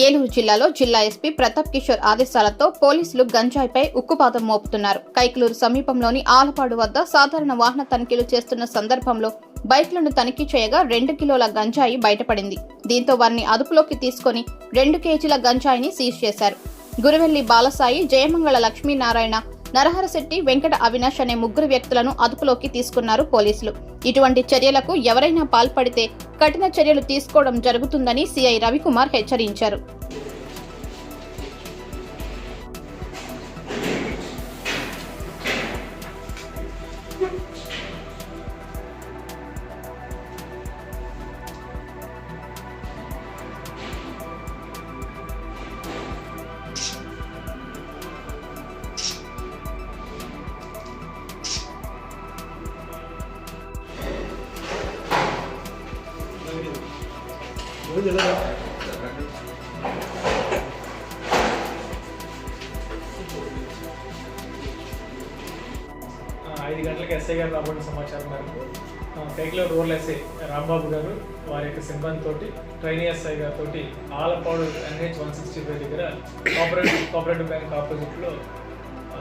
ఏలూరు జిల్లాలో జిల్లా ఎస్పీ ప్రతాప్ కిషోర్ ఆదేశాలతో పోలీసులు గంజాయిపై ఉక్కుపాదం మోపుతున్నారు. కైకలూరు సమీపంలోని ఆలపాడు వద్ద సాధారణ వాహన తనిఖీలు చేస్తున్న సందర్భంలో బైక్లను తనిఖీ చేయగా రెండు కిలోల గంజాయి బయటపడింది. దీంతో వారిని అదుపులోకి తీసుకొని రెండు కేజీల గంజాయిని సీజ్ చేశారు. గురువెల్లి బాలసాయి జయమంగళ లక్ష్మీనారాయణ నరహరశెట్టి వెంకట అవినాష్ అనే ముగ్గురు వ్యక్తులను అదుపులోకి తీసుకున్నారు పోలీసులు. ఇటువంటి చర్యలకు ఎవరైనా పాల్పడితే కఠిన చర్యలు తీసుకోవడం జరుగుతుందని సిఐ రవికుమార్ హెచ్చరించారు. ఐదు గంటలకు ఎస్ఐ గారు రాబోయే సమాచారం మేరకు ఆ, కైకిలో రూరల్ ఎస్ఐ రాంబాబు గారు వారి యొక్క సిబ్బంది తోటి ట్రైనీ ఎస్ఐ గారితో Alapadu NH one sixty five దగ్గర కోఆపరేటివ్ కోఆపరేటివ్ బ్యాంక్ ఆపోజిట్లో ఆ,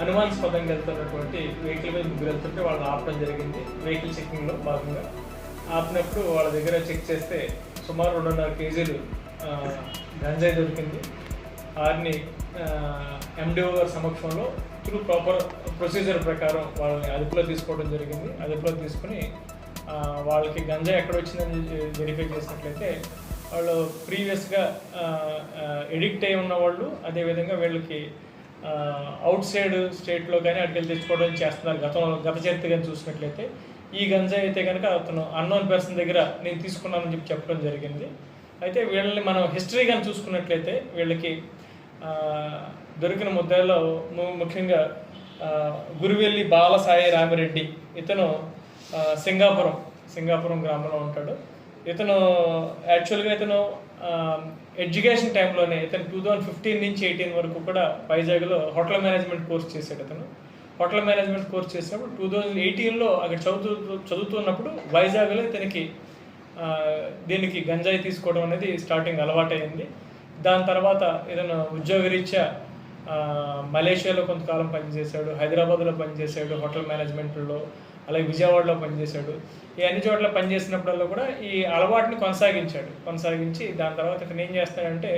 అనుమానాస్పదంగా వెళ్తున్నటువంటి వెహికల్ మీద ముగ్గురు వెళ్తుంటే వాళ్ళు ఆపడం జరిగింది. వెహికల్ చెక్కింగ్లో భాగంగా. ఆపినప్పుడు వాళ్ళ దగ్గర చెక్ చేస్తే సుమారు రెండున్నర కేజీలు గంజాయి దొరికింది. వారిని ఎండిఓ గారి సమక్షంలో త్రూ ప్రాపర్ ప్రొసీజర్ ప్రకారం వాళ్ళని అదుపులో తీసుకోవడం జరిగింది. అదుపులో తీసుకుని వాళ్ళకి గంజా ఎక్కడ వచ్చిందని వెరిఫై చేసినట్లయితే వాళ్ళు ప్రీవియస్గా ఎడిక్ట్ అయి ఉన్న వాళ్ళు అదేవిధంగా వీళ్ళకి అవుట్ సైడ్ స్టేట్లో కానీ అక్కడికి తెచ్చుకోవడం చేస్తున్నారు. గతంలో గత చరిత్ర కానీ చూసినట్లయితే ఈ గంజా అయితే కనుక అతను అన్నోన్ పర్సన్ దగ్గర నేను తీసుకున్నానని చెప్పి చెప్పడం జరిగింది. అయితే వీళ్ళని మనం హిస్టరీ కానీ చూసుకున్నట్లయితే వీళ్ళకి దొరికిన ముద్దలో ముఖ్యంగా గురువెల్లి బాలసాయి రామిరెడ్డి. ఇతను సింగాపురం సింగాపురం గ్రామంలో ఉంటాడు. ఇతను యాక్చువల్గా ఇతను ఎడ్యుకేషన్ టైంలోనే ఇతను టూ థౌజండ్ ఫిఫ్టీన్ నుంచి ఎయిటీన్ వరకు కూడా వైజాగ్లో హోటల్ మేనేజ్మెంట్ కోర్స్ చేశాడు ఇతను హోటల్ మేనేజ్మెంట్ కోర్స్ చేసినప్పుడు టూ థౌజండ్ ఎయిటీన్లో అక్కడ చదువుతూ చదువుతున్నప్పుడు వైజాగ్లో ఇతనికి దీనికి గంజాయి తీసుకోవడం అనేది స్టార్టింగ్ అలవాటైంది. దాని తర్వాత ఏదైనా ఉద్యోగరీత్యా మలేషియాలో కొంతకాలం పనిచేశాడు హైదరాబాద్లో పనిచేశాడు హోటల్ మేనేజ్మెంట్లో అలాగే విజయవాడలో పనిచేశాడు. ఈ అన్ని చోట్ల పనిచేసినప్పుడల్లా కూడా ఈ అలవాటుని కొనసాగించాడు. కొనసాగించి దాని తర్వాత ఇతను ఏం చేస్తాడంటే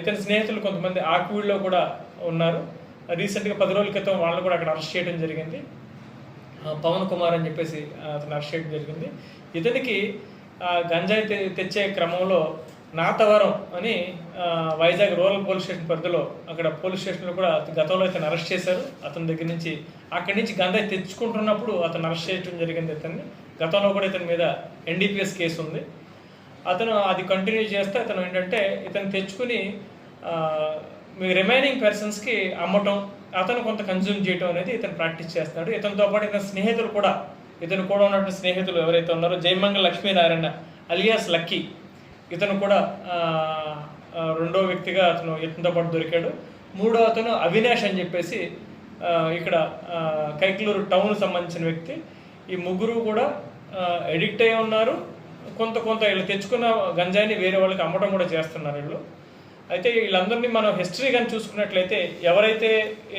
ఇతని స్నేహితులు కొంతమంది ఆక్వీడ్లో కూడా ఉన్నారు. రీసెంట్గా పది రోజుల క్రితం వాళ్ళని కూడా అక్కడ అరెస్ట్ చేయడం జరిగింది. పవన్ కుమార్ అని చెప్పేసి అతను అరెస్ట్ చేయడం జరిగింది. ఇతనికి గంజాయి తెచ్చే క్రమంలో నాతవరం అని వైజాగ్ రూరల్ పోలీస్ స్టేషన్ పరిధిలో అక్కడ పోలీస్ స్టేషన్లో కూడా గతంలో ఇతను అరెస్ట్ చేశారు. అతని దగ్గర నుంచి అక్కడి నుంచి గంజాయి తెచ్చుకుంటున్నప్పుడు అతను అరెస్ట్ చేయడం జరిగింది ఇతన్ని. గతంలో కూడా ఇతని మీద ఎన్డీపీఎస్ కేసు ఉంది. అతను అది కంటిన్యూ చేస్తే అతను ఏంటంటే ఇతను తెచ్చుకుని మీ రిమైనింగ్ పర్సన్స్కి అమ్మటం అతను కొంత కన్జ్యూమ్ చేయటం అనేది ఇతను ప్రాక్టీస్ చేస్తున్నాడు. ఇతనితో పాటు ఇతని స్నేహితులు కూడా ఇతను కూడా ఉన్నటువంటి స్నేహితులు ఎవరైతే ఉన్నారో జయమంగళ లక్ష్మీనారాయణ అలియాస్ లక్కీ ఇతను కూడా రెండో వ్యక్తిగా అతను ఇతనితో పాటు దొరికాడు. మూడో అతను అవినాష్ అని చెప్పేసి ఇక్కడ కైక్లూరు కైకలూరు టౌన్ సంబంధించిన వ్యక్తి. ఈ ముగ్గురు కూడా ఎడిక్ట్ అయి ఉన్నారు. కొంత కొంత వీళ్ళు తెచ్చుకున్న గంజాయిని వేరే వాళ్ళకి అమ్మడం కూడా చేస్తున్నారు వీళ్ళు. అయితే వీళ్ళందరినీ మనం హిస్టరీ కానీ చూసుకున్నట్లయితే ఎవరైతే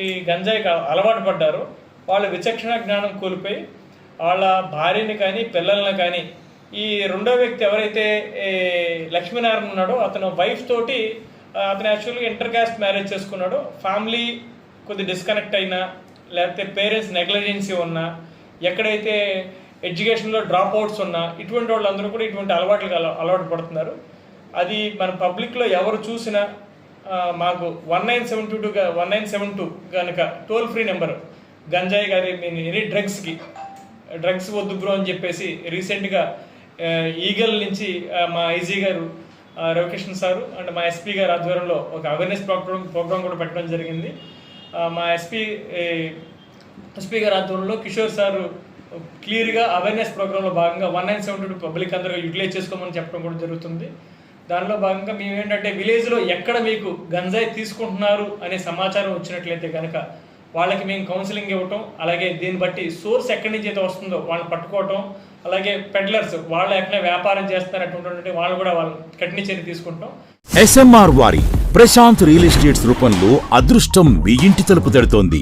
ఈ గంజాయికి అలవాటు పడ్డారో వాళ్ళ విచక్షణ జ్ఞానం కోల్పోయి వాళ్ళ భార్యని కానీ పిల్లల్ని కానీ ఈ రెండో వ్యక్తి ఎవరైతే లక్ష్మీనారాయణ ఉన్నాడో అతను వైఫ్ తోటి అతను యాక్చువల్గా ఇంటర్ కాస్ట్ మ్యారేజ్ చేసుకున్నాడు. ఫ్యామిలీ కొద్ది డిస్కనెక్ట్ అయినా లేకపోతే పేరెంట్స్ నెగ్లిజెన్సీ ఉన్నా ఎక్కడైతే ఎడ్యుకేషన్లో డ్రాప్ అవుట్స్ ఉన్నా ఇటువంటి వాళ్ళందరూ కూడా ఇటువంటి అలవాట్లకు అలవాటు పడుతున్నారు. అది మన పబ్లిక్లో ఎవరు చూసినా మాకు one nine seven two two one nine seven two కనుక టోల్ ఫ్రీ నెంబర్ గంజాయి గారి మీ ఎనీ డ్రగ్స్కి డ్రగ్స్ వద్దు బ్రో అని చెప్పేసి రీసెంట్గా ఈగల్ నుంచి మా ఐజీ గారు రవికృష్ణ సారు అండ్ మా ఎస్పీ గారు ఆధ్వర్యంలో ఒక అవేర్నెస్ ప్రోగ్రామ్ ప్రోగ్రామ్ కూడా పెట్టడం జరిగింది. మా ఎస్పీ ఎస్పీ గారి ఆధ్వర్యంలో కిషోర్ సారు క్లియర్గా అవేర్నెస్ ప్రోగ్రాంలో భాగంగా one nine seven two public అందరూ యూటిలైజ్ చేసుకోమని చెప్పడం కూడా జరుగుతుంది. దానిలో భాగంగా మేము ఏంటంటే విలేజ్లో ఎక్కడ మీకు గంజాయి తీసుకుంటున్నారు అనే సమాచారం వచ్చినట్లయితే కనుక వాళ్ళకి మేము కౌన్సిలింగ్ ఇవ్వటం అలాగే దీన్ని బట్టి సోర్స్ ఎక్కడి నుంచి అయితే వస్తుందో వాళ్ళని పట్టుకోవటం అలాగే పెడ్లర్స్ వాళ్ళు ఎక్కడ వ్యాపారం చేస్తారటువంటి వాళ్ళు కూడా వాళ్ళు కఠిన చర్య తీసుకుంటాం. ఎస్ఎంఆర్ వారి ప్రశాంత్ రియల్ ఎస్టేట్స్ రూపంలో అదృష్టం మీ ఇంటి తలుపు తడుతోంది.